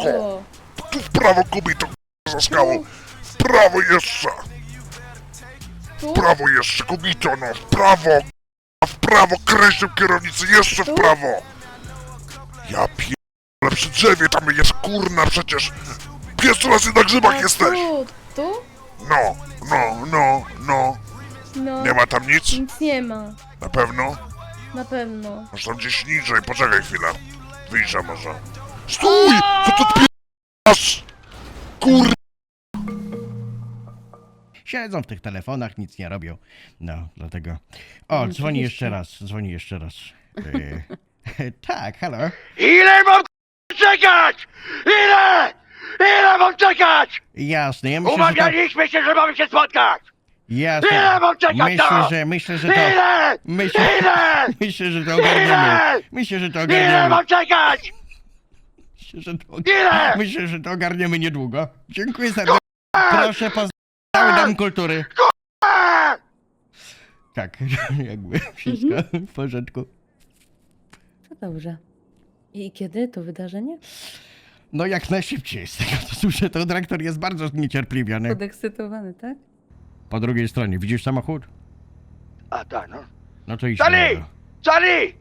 O, Tu w prawo, kobieto, za skałą. W prawo jeszcze. tu? W prawo jeszcze, kobieto, no. W prawo. W prawo, kreślę kierownicy, jeszcze w prawo. Ja pierdolę, przy drzewie tam jest, kurna, przecież. Pierwszy raz na grzybach A jesteś. Tu, tu? No, no, no, no. No, Nie ma tam nic? nic nie ma. Na pewno? Na pewno. Może tam gdzieś niżej, poczekaj chwilę. Wyjrzę może. Stój! Co tu odpierasz? Kur... Siedzą w tych telefonach, nic nie robią. No, dlatego. O, dzwoni jeszcze raz, dzwoni jeszcze raz. E, tak, halo. Ile mam k- czekać? Ile? Ile mam czekać? Jasne, ja myślę, że to... Umawialiśmy się, że mamy się spotkać! Jasne. Ile mam czekać Myślę, to? że, myślę, że to... Ile? Myślę, Ile? myślę, że to ogarniemy. Myślę, że to Ile ogarniemy. mam czekać? Myślę, że to, Ile? myślę, że to ogarniemy niedługo. Dziękuję serdecznie. Proszę pozdrowić cały dom kultury. Tak, jakby wszystko w porządku. To dobrze. I kiedy to wydarzenie? No jak najszybciej z tego co słyszę, to dyrektor jest bardzo niecierpliwiony. Podekscytowany, tak? Po drugiej stronie, widzisz samochód? A tak, no. No to idź. Charlie! do niego. Charlie!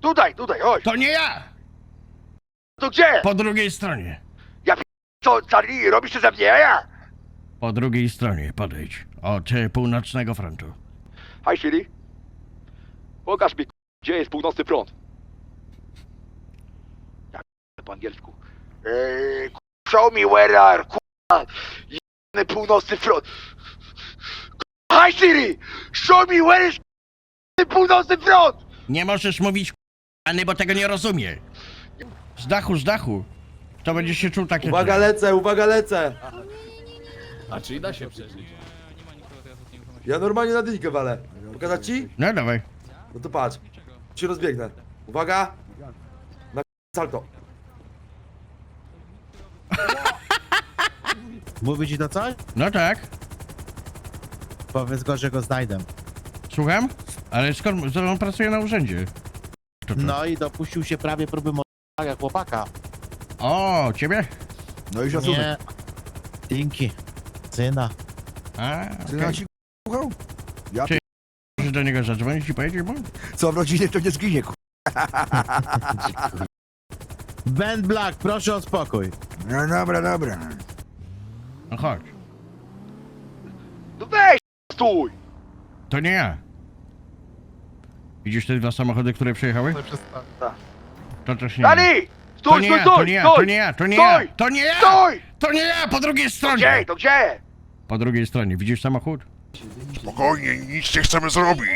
Tutaj, tutaj, chodź! To nie ja! To gdzie? Po drugiej stronie. Co, Charlie, robisz to ze mnie, a ja? Po drugiej stronie, podejdź. Od e, północnego frontu. Hi, Siri. Pokaż mi, gdzie jest północny front. Ja k- po angielsku. Eee, k- show me where are, k***a, jebany północny front. K- Hi, Siri! Show me where is północny front! Nie możesz mówić Any, bo tego nie rozumie. Z dachu, z dachu. To będziesz się czuł takie... Uwaga, lecę, uwaga, lecę! A czyli da się przeżyć? Ja normalnie na dyńkę walę. Pokazać ci? No dawaj. No to patrz. Się rozbiegnę. Uwaga! Na salto. Mówi ci to coś? No tak. Powiedz go, że go znajdę. Słucham? Ale skąd... On pracuje na urzędzie. Kto to? No i dopuścił się prawie próby mordowania chłopaka. O, ciebie? No i Nie. Dinki. Syna. A, Ty okej. na ci k***ał? Ja Czy- Czy... Możesz do niego zadzwonić i powiedzieć mu? Co w rodzinie to nie zginie k***. Ben Black, proszę o spokój. No dobra, dobra. No chodź. No weź, stój! To nie ja. Widzisz te dwa samochody, które przyjechały? Tak. To też nie! To Stój, nie stój, ja, to stój, nie ja, to stój! nie ja, to nie ja, Stój! to nie ja! Stój! To nie ja, po drugiej Gdzie, stronie! to gdzie? Po drugiej stronie, widzisz samochód? Spokojnie, nic nie chcemy zrobić.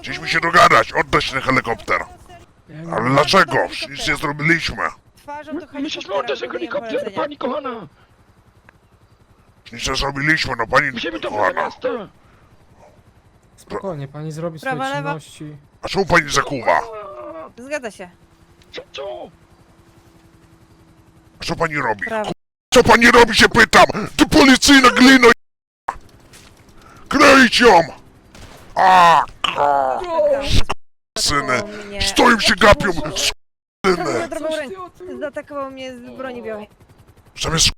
Chcieliśmy się dogadać, oddać ten helikopter. Ale dlaczego? Nic nie zrobiliśmy. Twarzą do Myślisz, helikoptera, helikopter, polecenia. pani kochana! Nic nie zrobiliśmy, no pani Musimy to kochana. miasta! Spokojnie, pani zrobi Prawa, swoje lewa. czynności. A czemu pani zakuwa? Zgadza się. Co, co? A co pani robi? Prawo. Co pani robi się pytam? Ty policyjna glino Kryć ją! A, ko, syny! Zaatakował mnie. Stoją się gapią! Syny! Zaatakował rękę. Zaatakował mnie z broni białej. Zamiast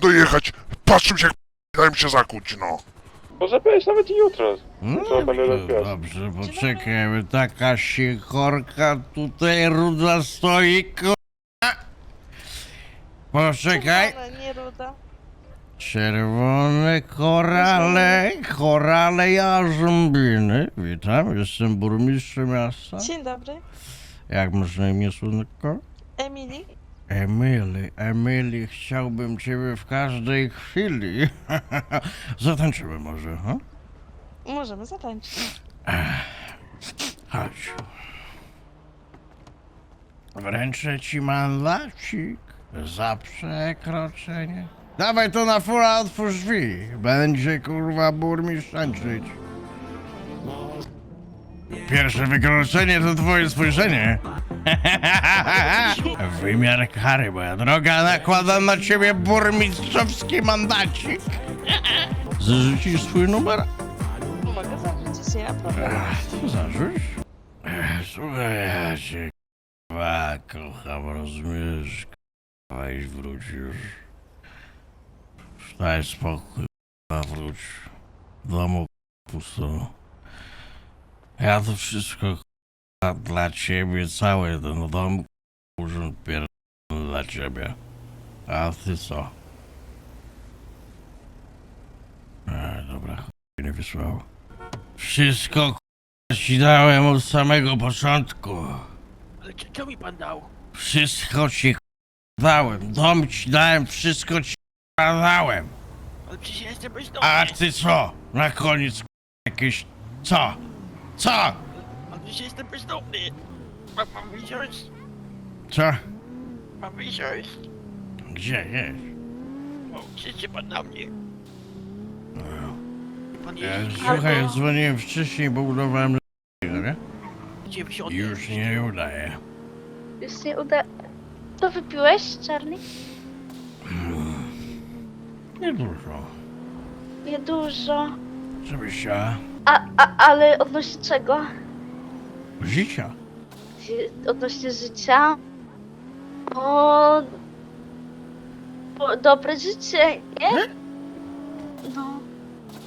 dojechać, patrzą się jak dają się zakuć, no. Może być nawet jutro. No, będę to rozwiał. dobrze, poczekaj, bo taka sikorka tutaj ruda stoi, kurwa. Poczekaj. Nie ruda. Czerwone korale, korale jarzębiny. Witam, jestem burmistrzem miasta. Dzień dobry. Jak masz na imię, słonko? Emily. Emily, Emily, chciałbym ciebie w każdej chwili. Zatańczymy może, ha? Możemy zatańczyć. Chodź. Wręczę ci mandacik za przekroczenie. Dawaj to na fura, otwórz drzwi. Będzie kurwa burmistrz tańczyć. Pierwsze wykroczenie to twoje spojrzenie. Wymiar kary, moja droga, nakładam na ciebie burmistrzowski mandacik. Zrzucisz swój numer? Mogę zawrócić się, ja problem. Ach, zarzuć? Ech, Słuchaj, ja cię k***a, kocham, rozumiesz? Weź wróć już. Daj spokój, k***a, wróć. W domu k***a, pusto. Ja to wszystko k***a, dla ciebie, cały ten dom urząd pier... dla ciebie. A ty co? E, dobra, ch... nie wysłał. Wszystko k***a, ci dałem od samego początku. Ale co mi pan dał? Wszystko ci k***a, dałem. Dom ci dałem, wszystko ci k***a, dałem. Ale przecież ja jestem bezdomny. A ty co? Na koniec k***a, jakieś... Co? Co? Ale przecież jestem bezdomny. Mam, mam wysiąść? Co? Mam wysiąść? Gdzie jest? O, krzyczy pan na mnie. Pan Ja, jest słuchaj, dzwoniłem wcześniej, bo udawałem nie? gdzie wysiądę? Już nie udaje. Już nie uda... To wypiłeś, Charlie? Nie dużo. Niedużo. Żebyś chciała A, a, ale odnośnie czego? życia. Odnośnie życia? O... o dobre życie, nie? No,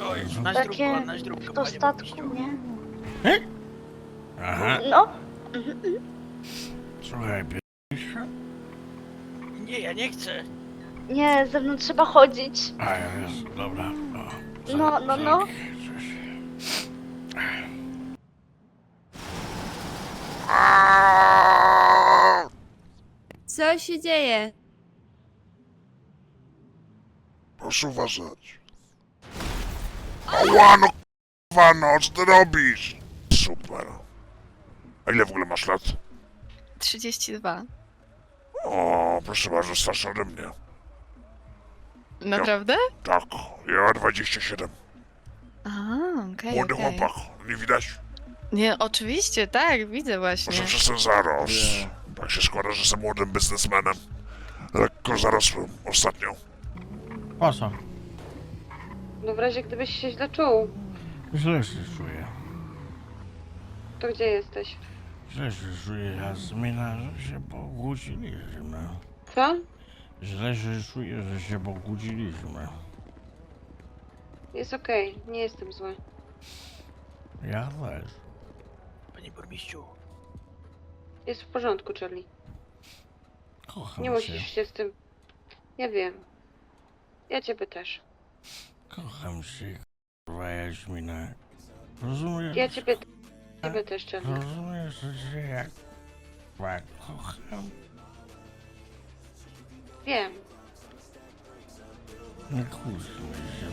O, jest na Takie zdrówko, na zdrówko, w dostatku, nie? Aha. No, Słuchaj, p- Nie, ja nie chcę. nie, ze mną trzeba chodzić. A jest, dobra. O, za- No, no, no. za- coś. Aaaa! Co się dzieje? Proszę uważać. Ała, no k***wa, no, co ty robisz? Super. A ile w ogóle masz lat? 32. O, proszę bardzo, starszy ode mnie. Naprawdę? Tak, ja mam 27. A, okej, Młody okej. chłopak, nie widać? Nie, oczywiście, tak, widzę właśnie. Może przez ten zarost. Tak się składa, że jestem młodym biznesmenem. Lekko zarosłym ostatnio. Po co? No w razie gdybyś się źle czuł, Źle się czuję. to gdzie jesteś? Źle się czuję, a zmiana, że się pokłóciliśmy. Co? Źle się czuję, że się pokłóciliśmy. Jest okej, nie jestem zły. Ja też. Panie burmistrzu, Jest w porządku, Charlie. Kocham Nie musisz się z tym... Ja wiem. Ja ciebie też. Kocham cię, kurwa Jaśmina. Rozumiesz? Ja ciebie... Ciebie też, Charlie. Rozumiesz, że jak... jak kocham? Wiem. Nie kłóćmy się,